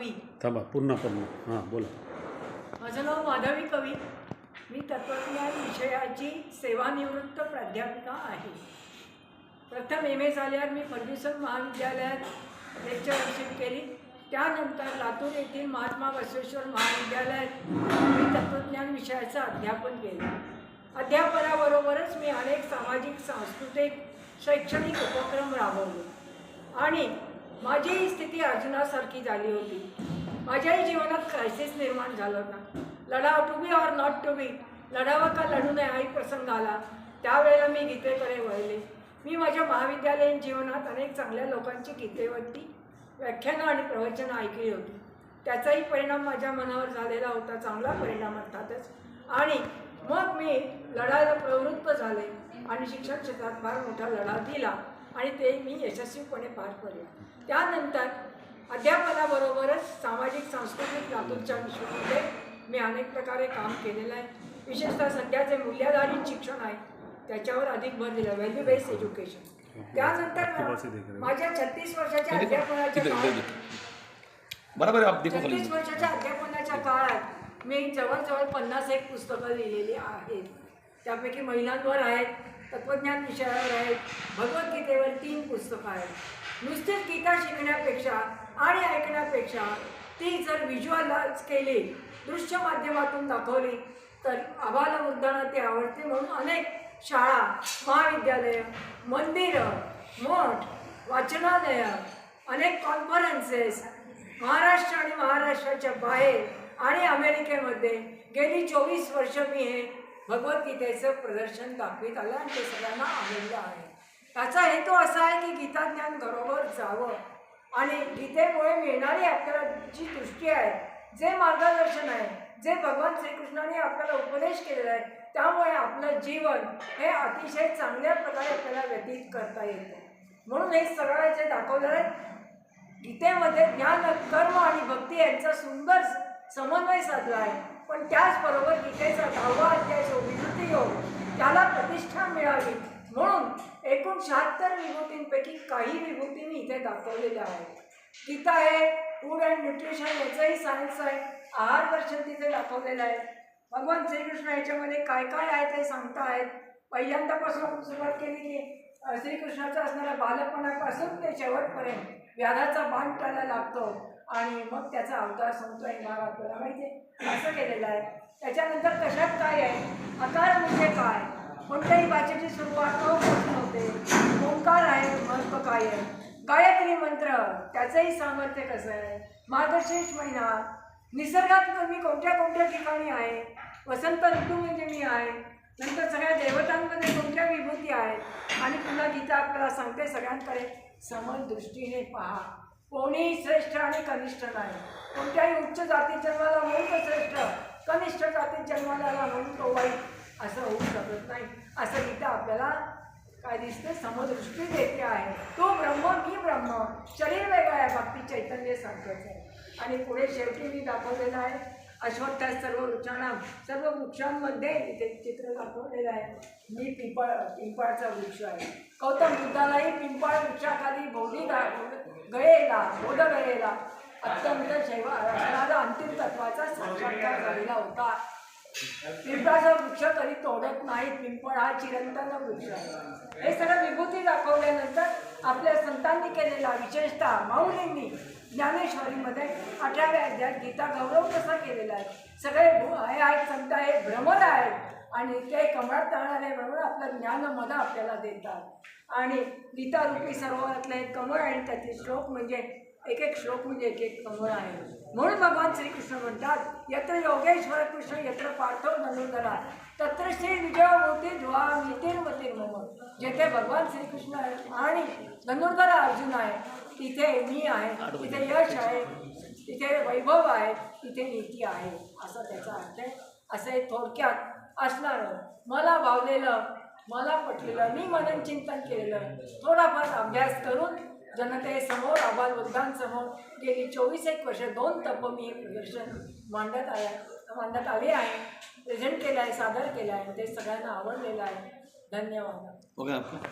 कवी. थांबा पुन्हा पुन्हा हां बोला. माझं नाव माधवी कवी. मी तत्त्वज्ञान विषयाची सेवानिवृत्त प्राध्यापिका आहे. प्रथम एम ए झाल्यावर मी फर्ग्युसन महाविद्यालयात लेक्चरशिप केली. त्यानंतर लातूर येथील महात्मा बसवेश्वर महाविद्यालयात मी तत्त्वज्ञान विषयाचं अध्यापन केलं. अध्यापनाबरोबरच मी अनेक सामाजिक सांस्कृतिक शैक्षणिक उपक्रम राबवले. आणि माझीही स्थिती अर्जुनासारखी झाली होती. माझ्याही जीवनात क्रायसिस निर्माण झालं ना लढाव to be or not to be लढावं का लढू नये हाही प्रसंग आला. त्यावेळेला मी गीतेकडे वळले. मी माझ्या महाविद्यालयीन जीवनात अनेक चांगल्या लोकांची गीतेवरती व्याख्यानं आणि प्रवचनं ऐकली होती. त्याचाही परिणाम माझ्या मनावर झालेला होता चांगला परिणाम अर्थातच. आणि मग मी लढायला प्रवृत्त झाले आणि शिक्षण क्षेत्रात फार मोठा लढा दिला. आणि ते मी यशस्वीपणे पार पडले त्यानंतर अध्यापनाबरोबरच सामाजिक सांस्कृतिक लातूरच्या विश्वामध्ये मी अनेक प्रकारे काम केलेलं आहे. विशेषतः सध्या जे मूल्याधारित शिक्षण आहे त्याच्यावर अधिक भर दिला. व्हॅल्यू बेस्ड एज्युकेशन त्यानंतर माझ्या छत्तीस वर्षाच्या अध्यापनाच्या काळात बराबर आहे आप देखो खाली. छत्तीस वर्षाच्या अध्यापनाच्या काळात मी जवळजवळ पन्नास एक पुस्तकं लिहिलेली आहेत. त्यापैकी महिलांवर आहेत तत्त्वज्ञान विषयावर आहेत. भगवद्गीतेवर तीन पुस्तकं आहेत. नुसतीच गीता शिकण्यापेक्षा आणि ऐकण्यापेक्षा ती जर व्हिज्युअलाइज केली दृश्य माध्यमातून दाखवली तर आम्हाला वृद्धांना ते आवडते म्हणून अनेक शाळा महाविद्यालयं मंदिरं मठ वाचनालयं अनेक कॉन्फरन्सेस महाराष्ट्र आणि महाराष्ट्राच्या बाहेर आणि अमेरिकेमध्ये गेली चोवीस वर्ष मी हे भगवद्गीतेचं प्रदर्शन दाखवित आलं आणि ते सगळ्यांना आवडलं आहे. त्याचा हेतू असा आहे की गीता ज्ञान घरोघर जावं. आणि गीतेमुळे मिळणारी आपल्याला जी दृष्टी आहे जे मार्गदर्शन आहे जे भगवान श्रीकृष्णाने आपल्याला उपदेश केलेला आहे त्यामुळे आपलं जीवन हे अतिशय चांगल्या प्रकारे आपल्याला व्यतीत करता येतं. म्हणून हे सगळं जे दाखवलं आहे गीतेमध्ये ज्ञान कर्म आणि भक्ती यांचा सुंदर समन्वय साधला आहे. पण त्याचबरोबर गीतेचा दहावा अध्याय जो विभूती योग त्याला प्रतिष्ठा मिळावी म्हणून एकूण शहात्तर विभूतींपैकी काही विभूती मी इथे दाखवलेल्या आहेत. गीता आहे फूड अँड न्यूट्रिशन याचंही सायन्स आहे. आहार दर्शन तिथे दाखवलेलं आहे. भगवान श्रीकृष्ण याच्यामध्ये काय काय आहे ते सांगता आहेत पहिल्यांदापासून सुरुवात केली की अ, श्रीकृष्णाचं असणाऱ्या बालपणापासून ते शेवटपर्यंत व्याधाचा भान त्याला लागतो आणि मग त्याचा अवतार संपतो येणार आपल्याला माहिती आहे असं केलेलं आहे. त्याच्यानंतर कशात काय आहे? आकार म्हणजे काय? कोणत्याही भाषेची सुरुवात अपासून होते. ओंकार आहे महत्त्व काय आहे? गायत्री मंत्र त्याचंही सामर्थ्य कसं आहे? मार्गशीर्ष महिना निसर्गात मी कोणत्या कोणत्या ठिकाणी आहे? वसंत ऋतू म्हणजे मी आहे. नंतर सगळ्या देवतांमध्ये कोणत्या विभूती आहेत? आणि पुन्हा गीता आपल्याला सांगते सगळ्यांकडे. समान दृष्टीने पहा. कोणीही श्रेष्ठ आणि कनिष्ठ नाही. कोणत्याही उच्च जाती जन्माला म्हणून तो श्रेष्ठ कनिष्ठ जाती जन्माला म्हणून तो वाईट असं होऊ शकत नाही. असं गीता आपल्याला काय दिसते? समदृष्टी देते आहे. तो ब्रह्म मी ब्रह्म. शरीर वेगळं आहे बाकी चैतन्य सारखंच आहे. आणि पुढे शेवटी मी दाखवलेलं आहे अश्वत्थ सर्व वृक्षांना सर्व वृक्षांमध्ये इथे चित्र दाखवलेलं आहे. मी पिंपळ पिंपळाचा वृक्ष आहे. गौतम बुद्धालाही पिंपळ वृक्षाखाली बौद्धी गळेला बोध गळेला अत्यंत शैव अंतिम तत्वाचा साक्षात्कार झालेला होता. पिंपळाचा वृक्ष कधी तोडत नाही पिंपळ हा चिरंतन वृक्ष. हे सगळं विभूती दाखवल्यानंतर आपल्या संतांनी केलेला विशेषतः माऊलींनी ज्ञानेश्वरीमध्ये अठराव्या अध्यायात गीता गौरव कसा केलेला आहे? सगळे हे आहेत संत आहेत भ्रमर आहेत. आणि ते कमळात तळणाऱ्याबरोबर आपलं ज्ञान मला आपल्याला देतात. आणि गीतारूपी सरोवरातलं एक कमळ आणि त्याचे श्लोक म्हणजे एक एक श्लोक म्हणजे एक एक कमळ आहे. म्हणून भगवान श्रीकृष्ण म्हणतात यत्र योगेश्वर कृष्ण यत्र पार्थव धनुधरा तत्र श्री विजयामूर्ती ध्वा मितिर्मती मम जेथे भगवान श्रीकृष्ण आहे आणि धनुर्धरा अर्जुन आहे. तिथे मी आहे तिथे यश आहे तिथे वैभव आहे तिथे नीती आहे. असं त्याचा अर्थ आहे. असे थोडक्यात असणारं. मला भावलेलं मला पटलेलं मी मनन चिंतन केलेलं. थोडाफार अभ्यास करून जनतेसमोर आबाल वृद्धांसमोर गेली चोवीस एक वर्ष दोन तप मी हे प्रदर्शन मांडत आहे मांडत आले आहे. प्रेझेंट केलं आहे सादर केलं आहे ते सगळ्यांना आवडलेलं आहे. धन्यवाद. हो